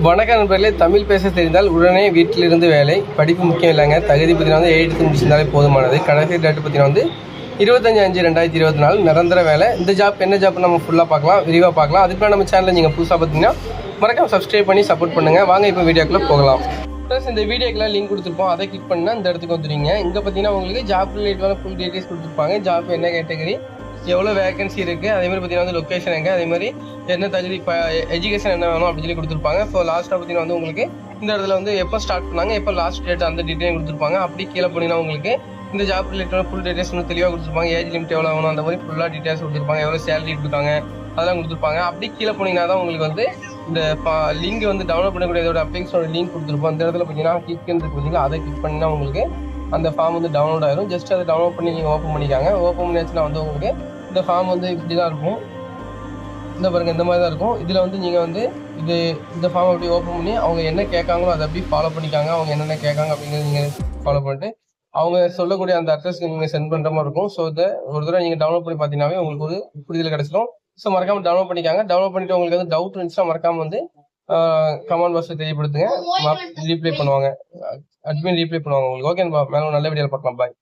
வணக்க நண்பர்களே தமிழ் பேச தெரிந்தால் உடனே வீட்டிலிருந்து வேலை. படிப்பு முக்கியம் இல்லைங்க. தகுதி பற்றினா வந்து எழுத்து முடிச்சிருந்தாலே போதுமானது. கடைசி டேட்டு பற்றினா வந்து இருபத்தஞ்சு அஞ்சு ரெண்டாயிரத்தி இருபத்தி நாலு நிரந்தர வேலை. இந்த ஜாப் என்ன ஜாப் நம்ம ஃபுல்லாக பார்க்கலாம் விரிவாக பார்க்கலாம். அதுக்கு நம்ம சேனலில் நீங்கள் புதுசாக பார்த்தீங்கன்னா மறக்காம சப்ஸ்கிரைப் பண்ணி சப்போர்ட் பண்ணுங்கள் வாங்க இப்போ வீடியோக்குள்ளே போகலாம். ப்ளஸ் இந்த வீடியோக்கெல்லாம் லிங்க் கொடுத்துருப்போம். அதை கிளிக் பண்ணால் இந்த இடத்துக்கு வந்துடுங்க இங்கே பார்த்தீங்கன்னா உங்களுக்கு ஜாப் ரிலேட்டடான ஃபுல் டீட்டெயில்ஸ் கொடுத்துருப்பாங்க. ஜாப் என்ன கேட்டகரி எவ்வளோ வேகன்சி இருக்குது அதே மாதிரி பார்த்தீங்கன்னா வந்து லொக்கேஷன் எங்கே? அதே மாதிரி என்ன தகுதி இப்போ எஜுகேஷன் என்ன வேணும் அப்படின்னு சொல்லி கொடுத்துருப்பாங்க. ஸோ லாஸ்ட்டாக பார்த்தீங்கன்னா வந்து உங்களுக்கு இந்த இடத்துல வந்து எப்போ ஸ்டார்ட் பண்ணாங்க? எப்போ லாஸ்ட் டேட் அந்த டீட்டெயில் கொடுத்துருப்பாங்க. அப்படி கீழே போனீங்கன்னா உங்களுக்கு இந்த ஜாப் ரிலேட்டட் ஃபுல் டீட்டெயில்ஸ் வந்து தெளிவாக கொடுத்துருப்பாங்க. ஏஜ் லிமிட் எவ்வளோ ஆகணும்? அந்த மாதிரி ஃபுல்லாக டீட்டெயில்ஸ் கொடுத்துருப்பாங்க. எவ்வளோ சேலரி கொடுத்தாங்க? அதெல்லாம் கொடுத்துருப்பாங்க. அப்படி கீழே போனீங்கன்னா தான் உங்களுக்கு வந்து இந்த லிங்க் வந்து டவுன்லோட் பண்ணக்கூடிய இதோட அப்ளிகேஷனோட லிங்க் கொடுத்துருப்போம். அந்த இடத்துல பார்த்தீங்கன்னா கிளிக் இருக்கு பார்த்தீங்கன்னா அதை கிளிக் பண்ணினா உங்களுக்கு அந்த ஃபார்ம் வந்து டவுன்லோட் ஆயிரும். ஜஸ்ட் அதை டவுன்லோட் பண்ணி நீங்கள் ஓப்பன் பண்ணிக்காங்க. ஓப்பன் பண்ணியாச்சுன்னா வந்து உங்களுக்கு இந்த ஃபார்ம் வந்து இப்படி தான் இருக்கும். இந்த பாருங்க இந்த மாதிரி தான் இருக்கும். இதில் வந்து நீங்கள் வந்து இது இந்த ஃபார்ம் அப்படி ஓப்பன் பண்ணி அவங்க என்ன கேட்காங்களோ அதை அப்படி ஃபாலோ பண்ணிக்காங்க. அவங்க என்னென்ன கேட்காங்க அப்படிங்கிறத நீங்கள் ஃபாலோ பண்ணிட்டு அவங்க சொல்லக்கூடிய அந்த அட்ரஸ்க்கு நீங்கள் சென்ட் பண்ணுற மாதிரி இருக்கும். ஸோ இதை ஒரு தடவை நீங்கள் டவுன்லோட் பண்ணி பார்த்தீங்கன்னாவே உங்களுக்கு ஒரு புரிதல் கிடைச்சிடும். ஸோ மறக்காம டவுன்லோட் பண்ணிக்காங்க. டவுன்லோட் பண்ணிட்டு உங்களுக்கு வந்து டவுட் இருந்துச்சுன்னா மறக்காம வந்து கமெண்ட் பாக்ஸில் தெரியப்படுத்துங்க. ரீப்ளை பண்ணுவாங்க. அட்மின் ரீப்ளை பண்ணுவாங்க உங்களுக்கு. ஓகே மேலும் நல்ல வீடியோவில் பார்க்கலாம். பாய்